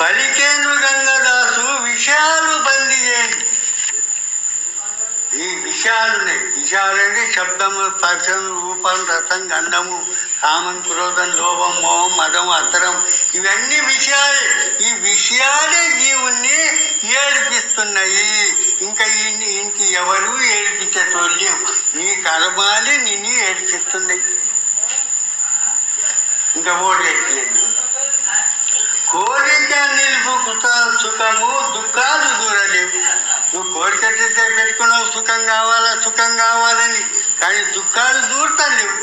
పలికేను గంగదాసు విషయాలు బందీ ఈ విషయాలునే విషయాలంటే శబ్దము స్పర్శం రూపం రసం గంధము కామం క్రోధం లోభం మోహం మదం అత్తరం ఇవన్నీ విషయాలే. ఈ విషయాలే జీవుణ్ణి ఏడిపిస్తున్నాయి. ఇంకా ఈ- ఇంక ఎవరు ఏడిపించేటోళ్ళు? నీ కర్మాలే నిన్ను ఏడిపిస్తున్నాయి. ఇంకా ఓడేట్లేదు కోరిక నిలుపు సుఖము దుఃఖాలు దూరలేవు నువ్వు కోరిక చేస్తే పెట్టుకున్నావు సుఖం కావాలా సుఖం కావాలని. కానీ దుఃఖాలు దూరతలేవు.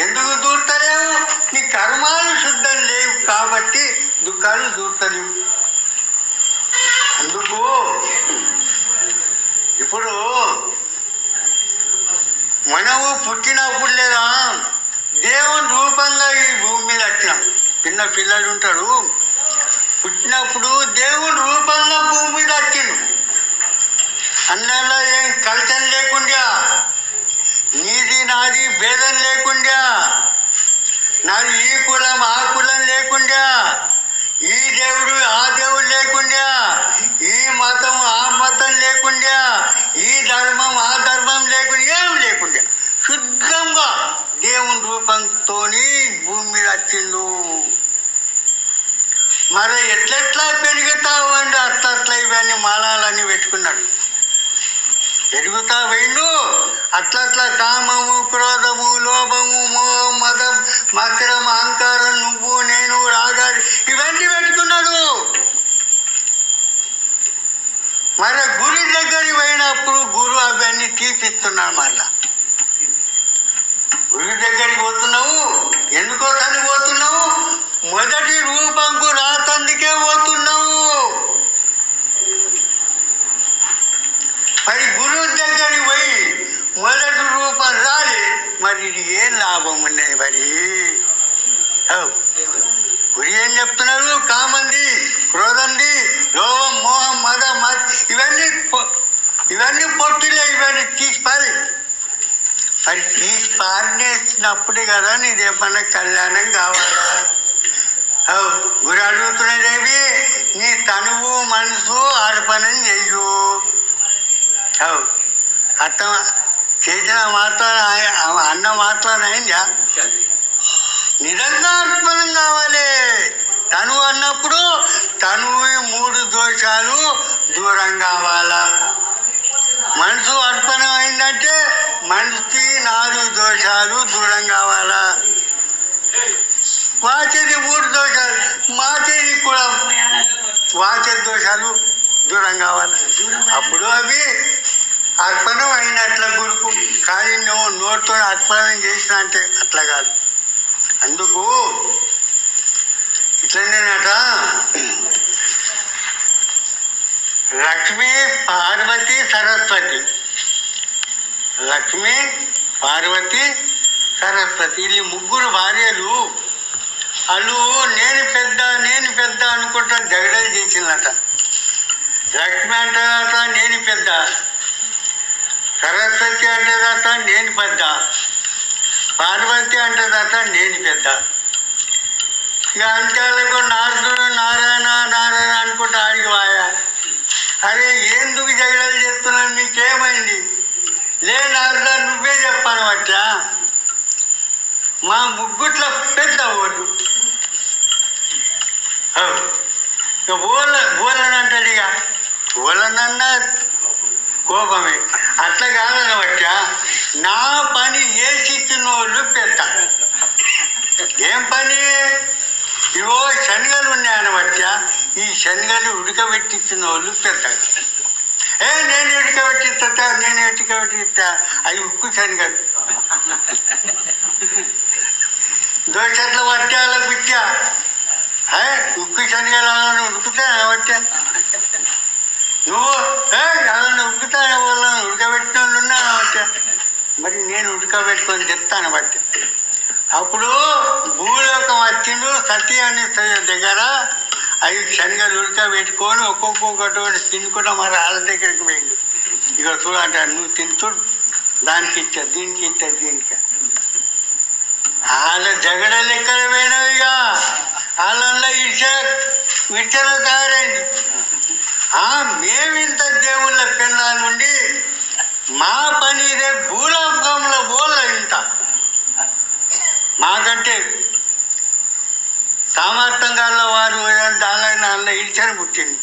ఎందుకు దూరతలేవు? నీ కర్మాలు శుద్ధం లేవు కాబట్టి దుఃఖాలు దూరతలేవు. అందుకు ఇప్పుడు మనము పుట్టినప్పుడు లేదా దేవుని రూపంగా ఈ భూమి మీద వచ్చినాం చిన్న పిల్లలు ఉంటాడు పుట్టినప్పుడు దేవుడు రూపంలో భూమి మీద వచ్చిండు అన్నంలో ఏం కలచం లేకుండా నీది నాది భేదం లేకుండా నాది ఈ కులం ఆ కులం లేకుండా ఈ దేవుడు ఆ దేవుడు లేకుండా ఈ మతం ఆ మతం లేకుండా ఈ ధర్మం ఆ ధర్మం లేకుండా ఏం లేకుండా శుద్ధంగా దేవుని రూపంతో భూమి మీద వచ్చిండు మరి ఎట్లెట్లా పెరుగుతావు అండి అట్లా అట్లా ఇవన్నీ మాలాలని పెట్టుకున్నాడు. పెరుగుతా పోయిండు. అట్లా అట్లా కామము క్రోధము లోభము మోహం మదం మకరం అహంకారం నువ్వు నేను రాగాడు ఇవన్నీ పెట్టుకున్నాడు. మరి గురి దగ్గరికి పోయినప్పుడు గురు అవన్నీ తీపిస్తున్నాడు మళ్ళా. గురి దగ్గరికి పోతున్నావు? ఎందుకోసారి పోతున్నావు మొదటి రూపంకు రాతందుకే పోతున్నావు. మరి గురువు దగ్గరికి పోయి మొదటి రూపం రాలి మరి ఇది ఏం లాభం ఉన్నది మరి? గురి ఏం చెప్తున్నారు? కామంది క్రోధంది లోభం మోహం మద మద ఇవన్నీ ఇవన్నీ పొట్టులే ఇవన్నీ తీసిపారి. మరి తీసి పారినేసినప్పుడు కదా నీదేమన్నా కళ్యాణం కావాలా? గురి అడుగుతున్నదేవి నీ తనువు మనసు అర్పణం చెయ్యు అవు అత్త చేసిన మాత్రం అన్న మాత్రం అయిందా నిజంగా అర్పణం కావాలి. తను అన్నప్పుడు తను మూడు దోషాలు దూరం కావాలా? మనసు అర్పణం అయిందంటే మనసుకి నాలుగు దోషాలు దూరం కావాలా? వాచది మాకే ఈ కులం. వాచ దోషాలు దూరం కావాలి. అప్పుడు అవి అర్పణం అయినట్ల గురుకు. కానీ నువ్వు నోటితో అర్పణం చేసిన అంటే అట్లా కాదు. అందుకు ఇట్లనేనట. లక్ష్మి పార్వతి సరస్వతి. లక్ష్మి పార్వతి సరస్వతి. వీళ్ళు ముగ్గురు భార్యలు వాళ్ళు నేను పెద్ద అనుకుంటా జగడలు చేసిందట. లక్ష్మి అంటారట నేను పెద్ద. సరస్వతి అంటారట నేను పెద్ద. పార్వతి అంటారట నేను పెద్ద. ఇక అంతేలకు నారదుడు నారాయణ నారాయణ అనుకుంటా ఆడికి వాయా. అరే ఎందుకు జగడాలు చెప్తున్నాను నీకేమైంది? లే నారద నువ్వే చెప్పాను వచ్చా మా ముగ్గుట్ల పెద్ద ఓటు. అవు. ఇక అంటాడు ఇక. ఓలనన్నా కోపమే. అట్లా కాదనవచ్చ నా పని చేసి ఇచ్చిన వాళ్ళు పెద్ద ఏం పని? ఇవో శనగలు ఉన్నాయనవచ్చ ఈ శనగలు ఉడకబెట్టించిన వాళ్ళు పెద్ద ఏ నేను ఉడకబెట్టిస్తా నేను ఉడకబెట్టిస్తా అవి ఉక్కు శనగలు. దోషట్ల పట్టాల పిచ్చా ఉక్కు శనగలను ఉడుకుతా వచ్చా నువ్వు అలానే వాళ్ళని ఉడుకుతాను వాళ్ళని ఉడకబెట్టిన ఉన్నాను వచ్చా మరి నేను ఉడకబెట్టుకొని చెప్తాను బట్టి. అప్పుడు భూలోకం వచ్చిండు సతీ అనే దగ్గర అవి శనగలు ఉడకబెట్టుకొని ఒక్కొక్కటి తినుకుంటా మరి వాళ్ళ దగ్గరికి పోయిండు. ఇక చూడు నువ్వు తింటుడు దానికి ఇచ్చా దీనికి ఇచ్చా దీనికి వాళ్ళ జగడలు ఎక్కడ ఇక ఇక వాళ్ళల్లో విచ్చలు తయారైంది మేమింత దేవుళ్ళ పిల్ల నుండి మా పని ఇదే భూలోకంలో బోళ్ళ ఇంత మాకంటే సామర్థ్యం గల వారు దాని వాళ్ళ ఇచ్చని పుట్టింది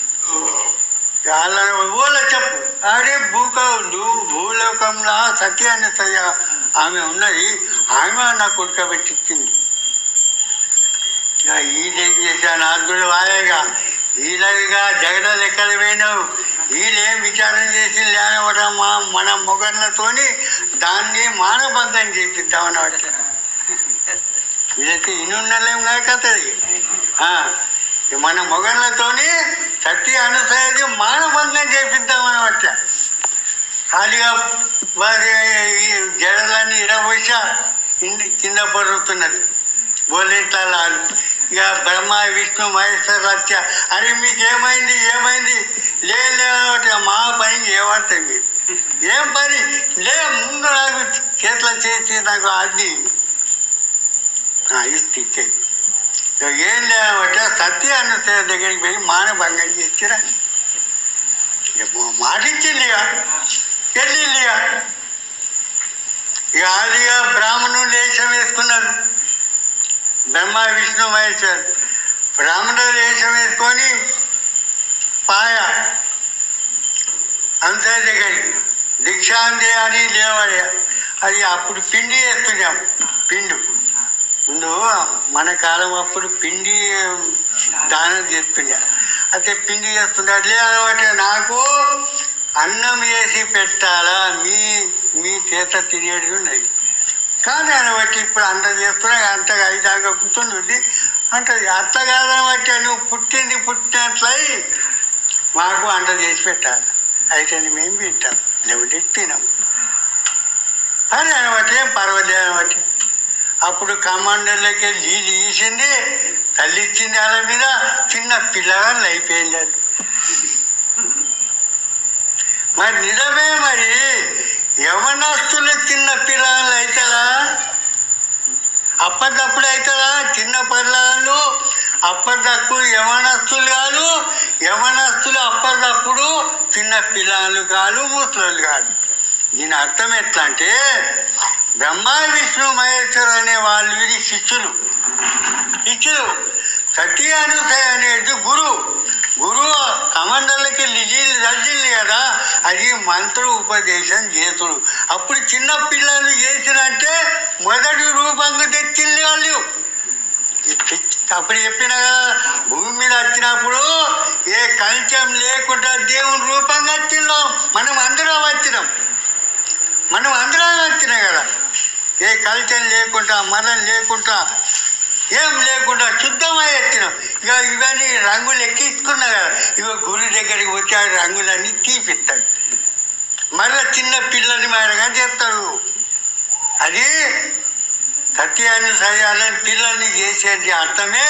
వాళ్ళ ఊళ్ళ చెప్పు. అరే భూక నువ్వు భూలోకంలో సత్యాన్ని సయ్య. ఆమె ఉన్నది ఆమె నా కొడుక ఈయనేం చేశాను అర్జుడు వాయగా ఈయనగా జగడ లెక్కలు పోయినావు ఈయనేం విచారం చేసి లేనవడమ్మా మన మొగర్లతోని దాన్ని మానబంధం చేపిద్దామని ఇదైతే వీళ్ళకి ఇన్నున్నలేం కాకతుంది మన మొగర్లతోని సత్య అనుసరి మానబంధం చేపిద్దామని వచ్చా ఖాళీగా వారి జడలన్నీ ఇరవై కింద పడుతున్నది. బోలింటాలు ఇక బ్రహ్మ విష్ణు మహేశ్వర సత్య. అరే మీకేమైంది ఏమైంది? లేదు మా పని ఏమంటాయి మీరు ఏం పని? లే ముందు నాకు చేతిలో చేసి నాకు ఆజ్ఞ ఇస్తే ఇచ్చేది ఇక ఏం లేదంటే సత్య అన్న దగ్గరికి పోయి మానభంగం చేసిరా. మాట ఇచ్చిందిగా ఇక. ఇక. ఇక ఆదిగా బ్రాహ్మణులు వేషం వేసుకున్నారు బ్రహ్మ విష్ణు మహేశ్వర్. బ్రాహ్మణులు వేషం వేసుకొని పాయ అంతే దగ్గరికి దీక్షాంతి అని లేవాడే అది అప్పుడు పిండి వేస్తున్నాం. పిండు. ముందు మన కాలం అప్పుడు పిండి దానం చేస్తుండే. అయితే పిండి చేస్తుండే. అట్లే అనమాట నాకు అన్నం వేసి పెట్టాలా? మీ మీ చేత తినేటివి ఉన్నాయి. కానీ అని బట్టి ఇప్పుడు అంత చేస్తున్నా అంత కూర్చుని ఉంది అంటది అత్త కాదని బట్టి నువ్వు పుట్టింది పుట్టినట్లయి మాకు అంత చేసి పెట్టాలి. అయితే మేము తింటాం లేకపోతే తినాం అని బట్టి ఏం పర్వాలేదు అనబట్టి అప్పుడు కమాండర్లకి లీజు తీసింది తల్లి ఇచ్చింది వాళ్ళ మీద చిన్న పిల్లగాళ్ళు అయిపోయింది. అది మరి నిజమే మరి. యవనస్తులు చిన్న పిల్లలు అవుతారా అప్పటికప్పుడు అవుతారా చిన్న పిల్లలు అప్పటికప్పుడు యవనస్తులు కాదు యవనస్తులు అప్పటికప్పుడు చిన్న పిల్లలు కాదు ముసలు కాదు. దీని అర్థం ఎట్లా అంటే బ్రహ్మ విష్ణు మహేశ్వరు అనే వాళ్ళు వీరి శిష్యులు. శిష్యులు. సతీ అనుసయ అనేది గురువు గురువు కమండలకి లిజీలు రజిల్లి కదా? అది మంత్ర ఉపదేశం చేతుడు అప్పుడు చిన్న పిల్లలు చేసినట్టే మొదటి రూపంగా తెచ్చింది వాళ్ళు. అప్పుడు చెప్పిన కదా భూమి మీద వచ్చినప్పుడు ఏ కంచం లేకుండా దేవుని రూపంగా వచ్చినాం మనం అందరం వచ్చినాం. మనం అందరం వచ్చినాం కదా. ఏ కల్చర్ లేకుండా మరణం లేకుండా ఏం లేకుండా శుద్ధమై వచ్చినాం. ఇక ఇవన్నీ రంగులు ఎక్కించుకున్నా కదా. ఇక గురి దగ్గరికి వచ్చి ఆ రంగులన్నీ తీపిస్తాడు. మళ్ళీ చిన్న పిల్లల్ని మారగా చేస్తాడు. అది సత్యాన్ని సయాలని పిల్లల్ని చేసేది అర్థమే.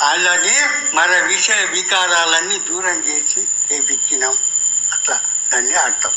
వాళ్ళని మన విషయ వికారాలన్నీ దూరం చేసి చేపించినాం. అట్లా దాన్ని అర్థం.